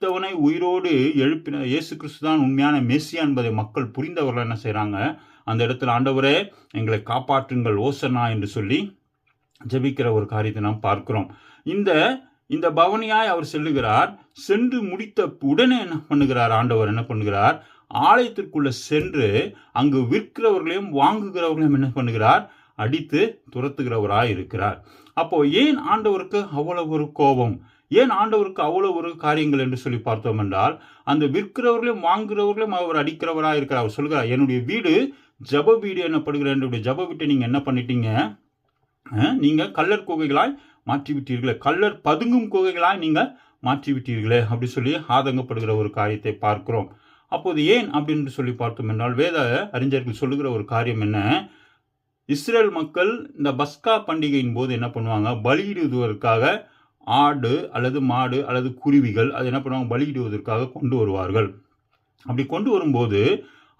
மரித்தவனை உயிரோடு எழுப்பின இயேசு கிறிஸ்து தான் உண்மையான மேசியா என்பதை மக்கள் புரிந்தவர்கள் என்ன செய்கிறாங்க அந்த இடத்துல ஆண்டவரே எங்களை காப்பாற்றுங்கள் ஓசனா என்று சொல்லி ஜெபிக்கிற ஒரு காரியத்தை நாம் பார்க்கிறோம். இந்த இந்த பவனியாய் அவர் செல்லுகிறார். சென்று முடித்த உடனே என்ன பண்ணுகிறார்? ஆண்டவர் என்ன பண்ணுகிறார்? ஆலயத்திற்குள்ள சென்று அங்கு விற்கிறவர்களையும் வாங்குகிறவர்களையும் என்ன பண்ணுகிறார்? அடித்து துரத்துகிறவராய் இருக்கிறார். அப்போ ஏன் ஆண்டவருக்கு அவ்வளவு ஒரு கோபம்? ஏன் ஆண்டவருக்கு அவ்வளோ ஒரு காரியங்கள் என்று சொல்லி பார்த்தோம் என்றால் அந்த விற்கிறவர்களையும் வாங்குகிறவர்களையும் அவர் அடிக்கிறவராக இருக்கிறார். அவர் சொல்கிறார் என்னுடைய வீடு ஜப வீடு என்னப்படுகிற என்னுடைய ஜப வீட்டை நீங்கள் என்ன பண்ணிட்டீங்க? நீங்கள் கல்லர் குகைகளாய் மாற்றி விட்டீர்களே கல்லர் பதுங்கும் குகைகளாய் நீங்கள் மாற்றி விட்டீர்களே அப்படி சொல்லி ஆதங்கப்படுகிற ஒரு காரியத்தை பார்க்கிறோம். அப்போது ஏன் அப்படின்னு சொல்லி பார்த்தோம் என்றால் வேத அறிஞர்கள் சொல்லுகிற ஒரு காரியம் என்ன? இஸ்ரேல் மக்கள் இந்த பஸ்கா பண்டிகையின் போது என்ன பண்ணுவாங்க? பலியிடுவதற்காக ஆடு அல்லது மாடு அல்லது குருவிகள் அது என்ன பண்ணுவாங்க? பலியிடுவதற்காக கொண்டு வருவார்கள். அப்படி கொண்டு வரும்போது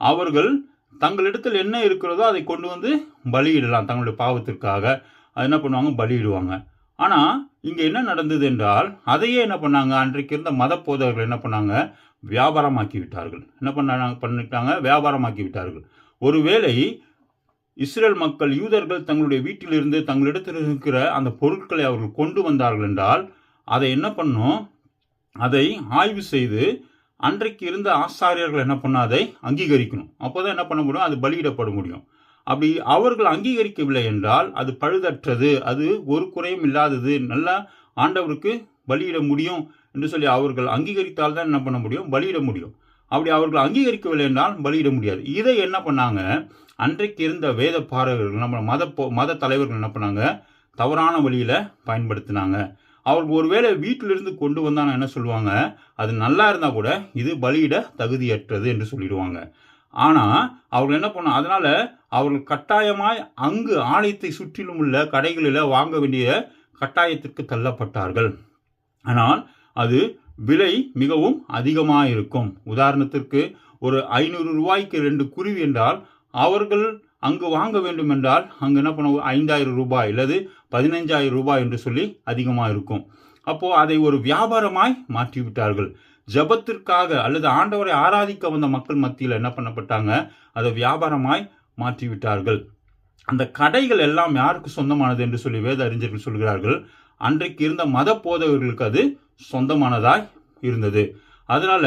அவர்கள் தங்களிடத்தில் என்ன இருக்கிறதோ அதை கொண்டு வந்து பலியிடலாம். தங்களுடைய பாவத்திற்காக அது என்ன பண்ணுவாங்க? பலியிடுவாங்க. ஆனால் இங்கே என்ன நடந்தது என்றால் அதையே என்ன பண்ணாங்க? அன்றைக்கு இருந்த மத போதகர்கள் என்ன பண்ணாங்க? வியாபாரமாக்கி விட்டார்கள். என்ன பண்ணாங்க? பண்ணிட்டாங்க? வியாபாரமாக்கி விட்டார்கள். ஒருவேளை இஸ்ரேல் மக்கள் யூதர்கள் தங்களுடைய வீட்டிலிருந்து தங்களிடத்தில் இருக்கிற அந்த பொருட்களை அவர்கள் கொண்டு வந்தார்கள் என்றால் அதை என்ன பண்ணும்? அதை ஆய்வு செய்து அன்றைக்கு இருந்த ஆசாரியர்கள் என்ன பண்ண அதை அங்கீகரிக்கணும். அப்போ தான் என்ன பண்ண முடியும்? அது பலியிடப்பட முடியும். அப்படி அவர்கள் அங்கீகரிக்கவில்லை என்றால் அது பழுதற்றது. அது ஒரு குறையும் இல்லாதது. நல்லா ஆண்டவருக்கு பலியிட முடியும் என்று சொல்லி அவர்கள் அங்கீகரித்தால் தான் என்ன பண்ண முடியும்? பலியிட முடியும். அப்படி அவர்கள் அங்கீகரிக்கவில்லை என்றால் பலியிட முடியாது. இதை என்ன பண்ணாங்க? அன்றைக்கு இருந்த வேத பாரகர்கள் நம்ம மத மத தலைவர்கள் என்ன பண்ணாங்க? தவறான வழியில் பயன்படுத்தினாங்க. அவர்கள் ஒருவேளை வீட்டிலிருந்து கொண்டு வந்தாங்க என்ன சொல்லுவாங்க? அது நல்லா இருந்தால் கூட இது பலியிட தகுதியற்றது என்று சொல்லிடுவாங்க. ஆனால் அவர்கள் என்ன பண்ண அதனால் அவர்கள் கட்டாயமாய் அங்கு ஆலயத்தை சுற்றிலும் உள்ள கடைகளில் வாங்க வேண்டிய கட்டாயத்திற்கு தள்ளப்பட்டார்கள். ஆனால் அது விலை மிகவும் அதிகமாக இருக்கும் உதாரணத்திற்கு ஒரு ஐநூறு ரூபாய்க்கு ரெண்டு குருவி என்றால் அவர்கள் அங்கு வாங்க வேண்டும் என்றால் அங்கு என்ன பண்ணுவோம்? ஐந்தாயிரம் ரூபாய் அல்லது பதினைஞ்சாயிரம் ரூபாய் என்று சொல்லி அதிகமாக இருக்கும் அப்போ அதை ஒரு வியாபாரமாய் மாற்றி விட்டார்கள் ஜெபத்திற்காக அல்லது ஆண்டவரை ஆராதிக்க வந்த மக்கள் மத்தியில் என்ன பண்ணப்பட்டாங்க? அதை வியாபாரமாய் மாற்றி விட்டார்கள் அந்த கடைகள் எல்லாம் யாருக்கு சொந்தமானது என்று சொல்லி வேத அறிஞர்கள் சொல்கிறார்கள். அன்றைக்கு இருந்த மத போதகர்களுக்கு அது சொந்தமானதாய் இருந்தது. அதனால